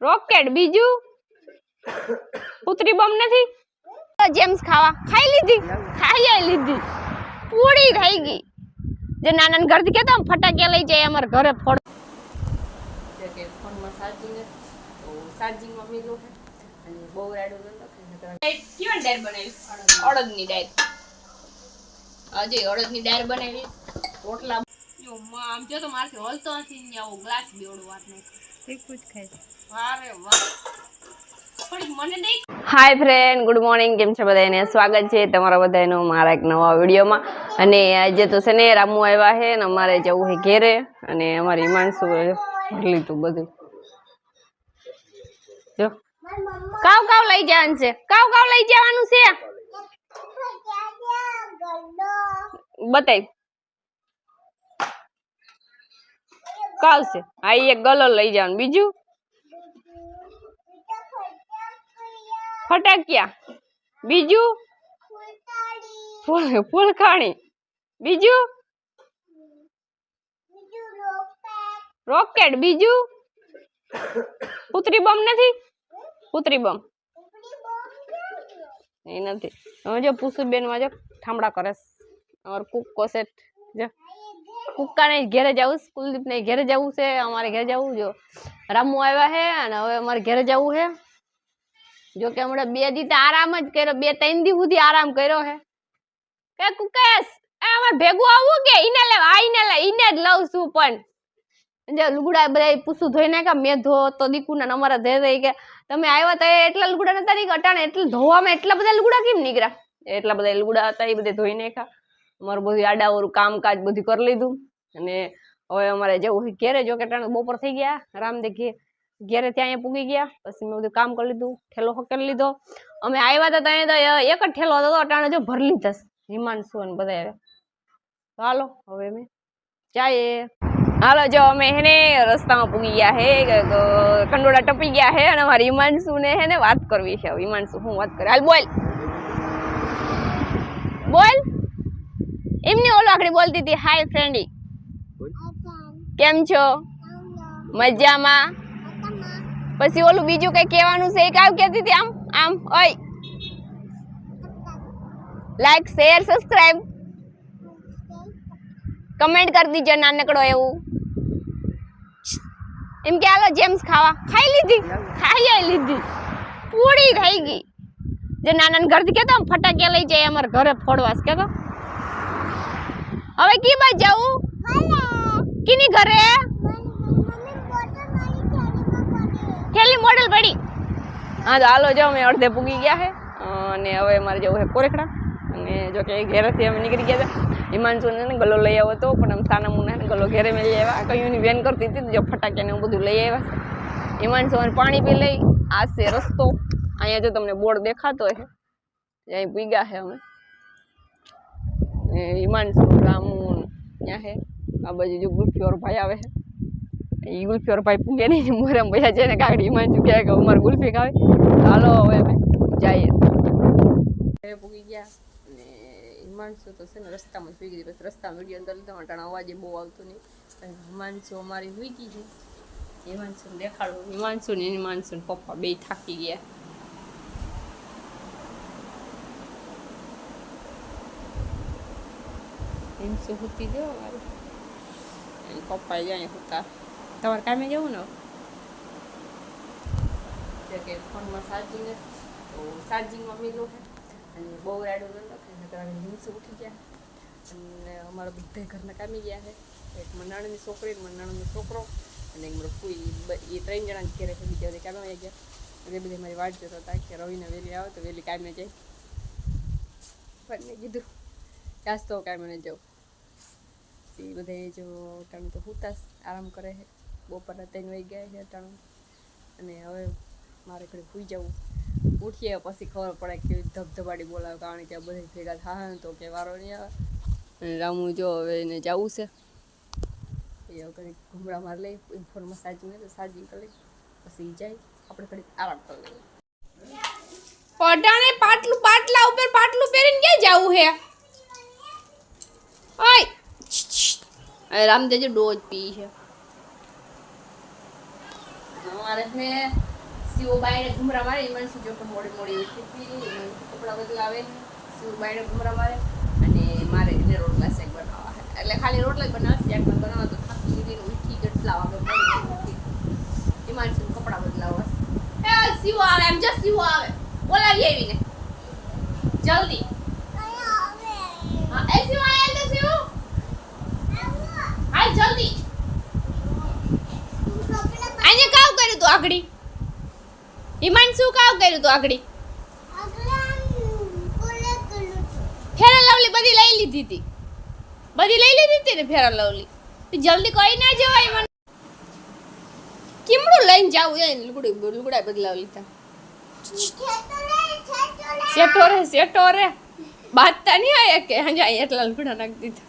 Rocket બીજું? પુત્રી bomb નથી? જેમ્સ ખાવા. ખાઈ લીધી? ખાઈ લીધી. પૂરી થઈ ગઈ. જે નાના ઘરથી કેતા આમ લઈ જાય અમારા ઘરે ફોડ કે ફોનમાં ચાર્જિંગ તો ચાર્જિંગમાં મેલું છે અને બહુ રાડું નથી કેવા ડાયર બનાવી? અડદની. ડાયર. હજી અડદની ડાયર બનાવી. રોટલા જો આમ જો તો મારથી હલતો નથી ને આવો ગ્લાસ બેવડો વાત નહીં તીખું જ ખાય. હાય ફ્રેન્ડ ગુડ મોર્નિંગ કેમ છે બધાને સ્વાગત છે તમારા બધાનું મારા એક નવા વિડીયોમાં. અને આજે તો છે ને રામુ આવ્યા છે ને અમારે જવું છે ઘેરે. અને અમારી હિમાંશુ ભરી લીધું બધું. જો. કાવ કાવ લઈ જવાનું છે. કાવ કાવ લઈ જવાનું છે. બતાવી કાવ છે. આ એક ગલો લઈ જવાનું. બીજું? ફટાકિયા. બીજું? ફૂલ, ફૂલખાણી. બીજું? રોકેટ. બીજું? પુત્રી બોમ્બ નથી? પુત્રી બોમ્બ એ નથી. હવે જો પુસુબેનમાં જો ઠામડા કરે. છે. અમાર કુક્કો સેટ જો. કુક્કા ને ઘેરે જવું છે. કુલદીપ ને ઘેરે જવું છે. અમારે ઘેરે જવું જો. રામુ આવ્યા છે અને હવે અમારે ઘેરે જવું છે. જો કે હમણાં બે દી આરામ જ કર્યો. બે, ત્રણ દી સુધી આરામ કર્યો હે. કે કુકેશ, એ અમાર ભેગું આવું કે? ઈને લે આ ઈને લે, ઈને જ લઉં છું પણ. જે લુગડા બધા પૂછું ધોઈ નાખ્યા, મેં ધો, તો દીકુના અમારા ધે થઈ કે, તમે આવ્યા તો એટલા લુગડા નતા નીકળ્યા? અટાણે એટલે ધોવામાં એટલા બધા લુગડા કેમ નીકળ્યા? એટલા બધા લુગડા હતા, એ બધે ધોઈ નાખ્યા. અમારું બધું આડાવરું કામકાજ બધું કરી લીધું. અને હવે અમારે જવું ઘેરે જો કે અટાણે બપોર થઈ ગયા રામ ઘે ઘેરે ત્યાં અહીંયા પૂગી ગયા. પછી મેં બધું કામ કરી લીધું ઠેલો હકેલી લીધો. અમે આવ્યા હતા ત્યાં તો એક જ ઠેલો હતો અટાણે જો ભરી લીધા છે. હિમાંશુ અને બધા આવ્યા તો હાલો હવે અમે જઈએ હાલો જો અમે હે ને રસ્તામાં પૂગી ગયા હે. ગ- ગ- કંડોળા ટપી ગયા હે અને અમારી હિમાંશુ ને હે ને વાત કરવી છે હવે. હિમાંશુ હું વાત કરે? હાલ બોલ. બોલ. એમની ઓલો આખડી બોલતી હતી. હાય ફ્રેન્ડી. કેમ છો? મજામાં? પછી ઓલું બીજું કઈ કહેવાનું છે? એ કાવ કહેતી હતી આમ આમ ઓય. લાઈક શેર સબસ્ક્રાઇબ કમેન્ટ કરી દીજો નાનકડો એવું. એમ કે હાલો જેમ્સ ખાવા. ખાઈ લીધી. ખાઈ લીધી. પૂરી થઈ ગઈ. જે નાના ઘરથી કેતો આમ ફટાકિયા લઈ જાય અમારા ઘરે ફોડવાસ કેતો હવે કી બાજ જાવું? કીની ઘરે? થેલી મોડલ પડી. હા તો હાલો જાઓ અમે અડધે પૂગી ગયા છે અને હવે મારે જવું છે કોરેખડા. અને જો કે ઘેરેથી અમે નીકળી ગયા હતા. હિમાંશુને ગલો લઈ આવ્યો હતો, પણ આમ સાના મુના ને ગલો ઘેરે મેલી આવ્યા. કયુંની વેન કરતી હતી જો ફટાક્યાને એવું બધું લઈ આવ્યા છે. હિમાંશુ અને પાણી પી લઈ, આ છે રસ્તો. અહીંયા જો તમને બોર્ડ દેખાતો છે અહીં પૂગ્યા છે અમે. હિમાંશુ, રામુ ત્યાં છે આ બાજુ જો ગુફ્યોર ભાઈ આવે છે એ ગુલ્ફીઓર ભાઈ પૂગે નહીં મોરમ મજા છે ને કાકડી હિમાંશુ કહે કે અમારે ગુલ્ફી ખાવે. ચાલો હવે અમે જઈએ. પૂગી ગયા હિમાંશુ તો છે ને રસ્તામાં પૂગી ગઈ. પછી રસ્તામાં વીડિયો અંદર લીધો, અટાણે અવાજે બહુ આવતો નહીં. હિમાંશુ અમારી સુઈ ગઈ. છે હિમાંશુ દેખાડું. હિમાંશુ ને હિમાંશુ પપ્પા બે થાકી ગયા. હિંસુ હુતી જો મારું પપ્પા જાય હુતા. તમારે કામે જવું ને કે ફોનમાં ચાર્જિંગ તો ચાર્જિંગમાં મેલું છે અને બહુ રાડું નથી નકર હિંસુ ઉઠી ગયા અને અમારા બધા ઘરના કામી ગયા છે એક મનાણની છોકરી ને મનાણાનો છોકરો અને એક મારો એ ત્રણ જણા ઘેરે છે બીજા બધા કામે વહી ગયા એટલે બધા મારી વાટ જોતા હતા વહેલી આવે તો વહેલી કામે જાય પણ મેં કીધું કાશ તો કામે ન જાઉં એ બધા જો અટાણું તો હુતા આરામ કરે છે બપોરના ત્રણ વાગી ગયા છે અટાણું અને હવે મારે ઘરે સુઈ જવું. ઉઠીએ પછી ખબર પડે કે ધબધબાડી બોલાવે, કારણ કે બધા ભેગા થાય તો કે વારો નહીં આવે. અને રામુ જો હવે એને જવું છે. એ ઘડીક ઘૂમરા મારી લઈ ફોનમાં નહીં તો સાજી કરી લઈ પછી જાય. આપણે ઘડી આરામ કરી લઈએ. પડાને પાટલું, પાટલા ઉપર પાટલું પહેરીને ક્યાં જવું હે? ઓય! રામદેવ જો ડોજ પી છે. અમારે મેં સીઓ બાયને ઘુમરા મારે ઈમણસી જો પણ મોડી મોડી ખેતી કપડાં બધું આવે સીઓ બાયને ઘુમરા મારે અને મારે એને રોટલા શેક બનાવવા એટલે ખાલી રોટલા જ બનાવે પણ બનાવવા તો થાકી લીધી ઉઠી કેટલા વાગે મોડી એમાં શું કપડાં બદલાવવા. એ સીઓ આવે એમ જો સીઓ આવે. બોલાવી આવીને. જલ્દી. હા, એ સીઓ આયા તો સીઓ હાલ જલ્દી આને કાવ કર્યું તું આગળી? ઈમાન શું કામ કર્યું તું આગળી? ફેરા લવલી બધી લઈ લીધી હતી. બધી લઈ લીધી હતી ને ફેરા લવલી? જલ્દી કોઈ ના જવાય મને. કેમડું લઈને જાવું એ લુગડી લુગડા બદલાવ લીધા. સેટો રે સેટો રે. બાતતા નહીં આયા કે? હંજા એટલા લુગડા નાખી દીધા.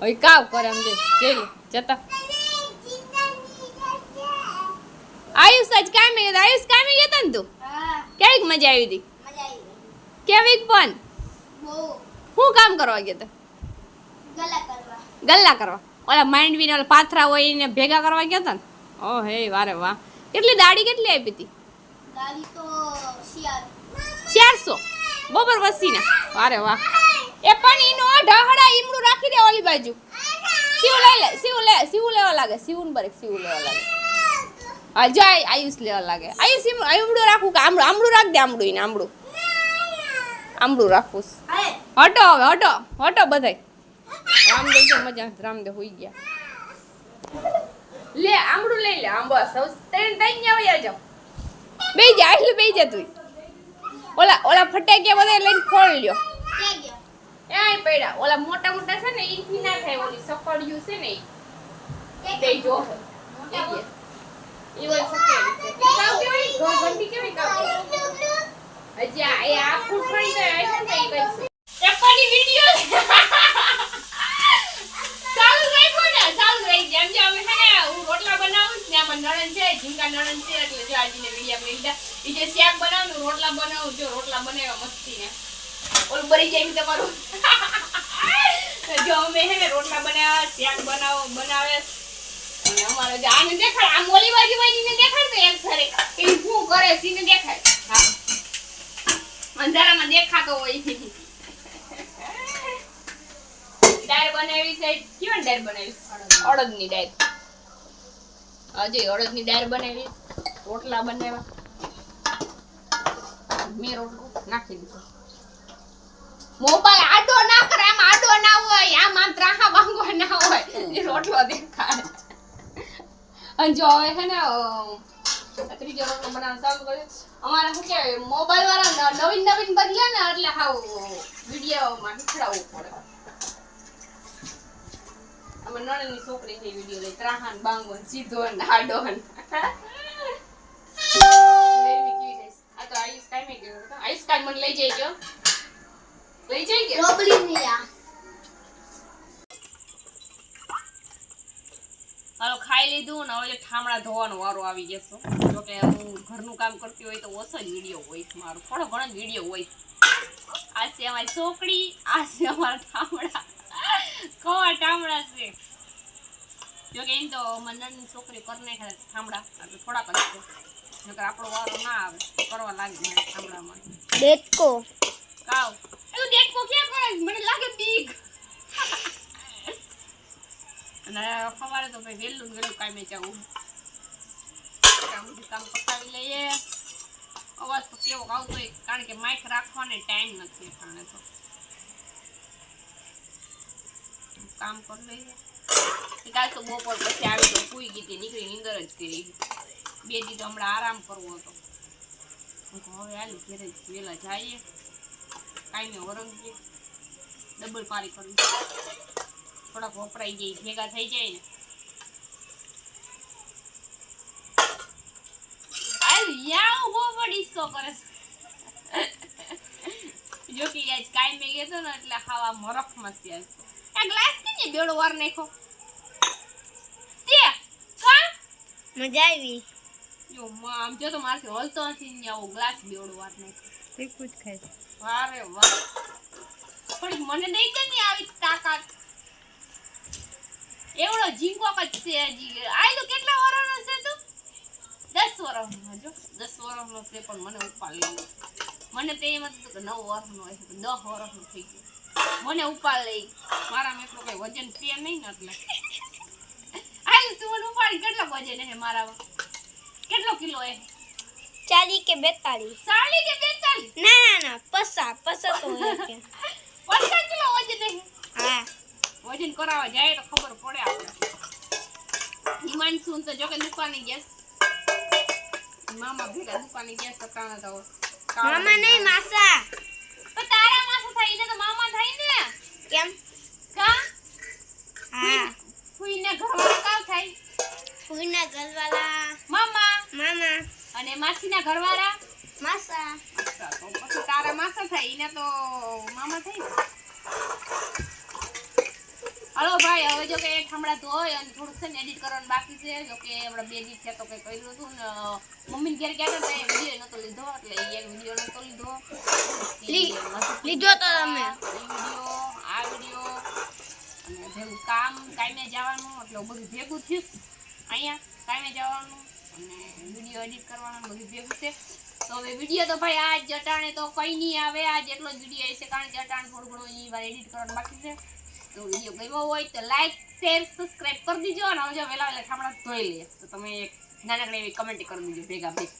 હવે કાવ કરે એમ જે જતા. આયુષ આજ કામે ગયા આયુષ કામે ગયા તા ને તું? કેવીક મજા આવી હતી? કેવીક પણ? શું કામ કરવા ગયા તા? ગલ્લા કરવા. ઓલા માંડવીને ઓલા પાથરા હોય એને ભેગા કરવા ગયા તા ને? ઓ હે વારે વાહ. કેટલી દાડી કેટલી આપી હતી? ચારસો. બરોબર વસીના વારે વાહ. એ પણ ઈનો ઢહડા ઈમડું રાખી દે ઓલી બાજુ. શિવ લઈ લે શિવ લે શિવ લેવા લાગે. શિવન બરે શિવ લેવા લાગે. હા જાય આયુષ લેવા લાગે. આયુષ આમળું રાખું કે આમડું આમડું રાખ દે આમડું ઈને આમળું આમડું રાખું. હટો હવે, હટો હટો બધાય. રામદેવ છે, મજા રામદેવ હોઈ ગયા. લે આમળું લઈ લે. આંબો સૌ ત્રણ ત્રણ ને વયા જાવ બે જા એટલે બે જા તું. ઓલા ઓલા ફટાક્યા બધા લઈને ખોલ લ્યો. એય પડ્યા? ઓલા મોટા મોટા છે ને ઈથી ના થાય ઓલી સકડિયું છે ને ઈ. જો. ઈ ઓલી કાવ? કેવાય ઘંટી કેવાય કાવ હજી આ એ આ ફરી જાય આ ને ઈ કરશે ચપ્પાની વિડિયો ચાલુ રાખ્યો ને, ચાલુ રહી જેમ જેમ અમે છે છે ઝીંગા નણંદ છે, એટલે જો આજને જે શાક રોટલા બનાવું, જો રોટલા બનાવ્યા મસ્તી ને. ઓલું બરી જાય તમારું. જો અમે ને રોટલા બનાવ્યા, શાક બનાવો અંધારામાં દેખાતો હોય ડાળ ડાળ બનાવી? રોટલા બનાવ્યા. મેં રોટલો નાખી દીધો. મોબાઈલ આડો ના કરે, આમ આડો ના હોય, આમ આમ ત્રાહા વાંગો ના હોય. રોટલો દેખાય. અને જો હવે છે ને ત્રીજો રોટલો બનાવવાનું ચાલુ કર્યું અમારે શું કહેવાય મોબાઈલ વાળા નવીન નવીન બદલે ને એટલે હાવ વિડીયોમાં નીકળાવવું પડે. અમે નણની છોકરી થઈ વીડિયો લઈ, ત્રાહાન બાંગો સીધો ને આડો ને આ તો આયુષ કાંઈ ગયો આયુષ મને લઈ લઈ જઈ કે હાલો ખાઈ લીધું ને હવે ઠામણા ધોવાનો વારો આવી જશે જોકે હું ઘરનું કામ કરતી હોય તો ઓછો જ વીડિયો હોય મારો. થોડો ઘણો જ વીડિયો હોય. આ છે અમારી છોકરી આ છે અમારા ઠામડા કવા ઠામડા છે. જોકે એમ તો મંડળની છોકરી કરી નાખે ઠામડા એટલે થોડાક જ છે. કે આપણો વારો ના આવે. કરવા લાગે ઠામડામાં દેખો કાવ. એવું દેખો ક્યાં કરે મને લાગે બીક અને સવારે તો ભાઈ વહેલું વહેલું કામે જવું કામ પતાવી લઈએ. અવાજ તો કેવો આવતો કારણ કે માઇક રાખવાનો ટાઈમ નથી અટાણે તો. કામ કરી લઈએ. કાલ તો બપોર પછી આવી તો સુઈ ગઈ હતી નીકળી નીંદર જ કરી. બે દી તો હમણાં આરામ કરવો હતો. હવે હાલ ઘેરે વહેલા જઈએ. કાંઈ ઓરંગીએ ડબલ પારી કરવી. થોડાક વપરાઈ જાય ભેગા થઈ જાય ને. આ યા ઊભો પડીશ તો કરે છે. જો કે આજ કાંઈ મેં ગયો ને એટલે ખાવા મરખ મસ્તી આજ આ ગ્લાસ કે બેડો વાર નાખો તે કા મજા આવી. જો માં આમ જો તો મારથી હલતો નથી ને આવો ગ્લાસ બેડો વાર નાખો ખાય વારે વાહ થોડીક મને નહીં ને આવી તાકાત. એવડો ઝીંકો જ છે હજી. આયલો કેટલા વર્ષનો છે તું? દસ વર્ષનો જો દસ વર્ષનો છે પણ મને ઉપાડી મને તો એમ હતું કે નવ વર્ષનો હોય દસ વર્ષનો થઈ ગયો. મને ઉપાડ લઈ મારા મિત્રો કઈ વજન છે નહીં ને એટલે. આયુ તું મને ઉપાડી. કેટલો વજન હે મારા કેટલો કિલો હે? ચાલી કે બેતાળી સાડી કે બેતાલીસ? ના ના ના પસા પસા તો પચાસ કિલો વજન હે? હા. વજન કરાવવા જાય તો ખબર પડે આપણે. હિમાંશુ તો જોકે દુકાને ગયા મામા ભેગા દુકાને ગેસ તો કાણા તો મામા નહીં માસા. તો તારા માસા થાય એને તો મામા થાય ને. કેમ? કા? હા. ફૂઈને ઘરવાળા કાવ થાય. ફૂઈના ઘરવાળા. મામા. મામા. અને માસીના ઘરવાળા? માસા. તો પછી તારા માસા થાય એને તો મામા થાય ને. હાલો ભાઈ હવે જો કે ઠામડા ધોય અને થોડુંક છે ને એડિટ કરવાનું બાકી છે. જો કે હમણાં બે દિવસ થયા તો કંઈ કર્યું હતું ને મમ્મીને ઘેર ગયા હતા એ વીડિયો નહોતો લીધો એટલે એ એક વીડિયો નહોતો લીધો. લીધો તો તમે. વીડિયો આ વીડિયો અને ભેગું કામ કામે જવાનું એટલે બધું ભેગું થયું. અહીંયા કામે જવાનું અને વીડિયો એડિટ કરવાનું બધું ભેગું છે. તો હવે વીડિયો તો ભાઈ આજ અટાણે તો કઈ નહીં આવે આજ એટલો જ વીડિયો હશે કારણ કે અટાણે થોડું ઘણું એ વાર એડિટ કરવાનું બાકી છે. તો વીડિયો ગમ્યો હોય તો લાઈક શેર સબસ્ક્રાઈબ કરી દીજો અને હવે જો વહેલા ઠામડા ધોઈ લે તો તમે નાનકડી એવી કમેન્ટ કરી દીજો ભેગા ભેગ.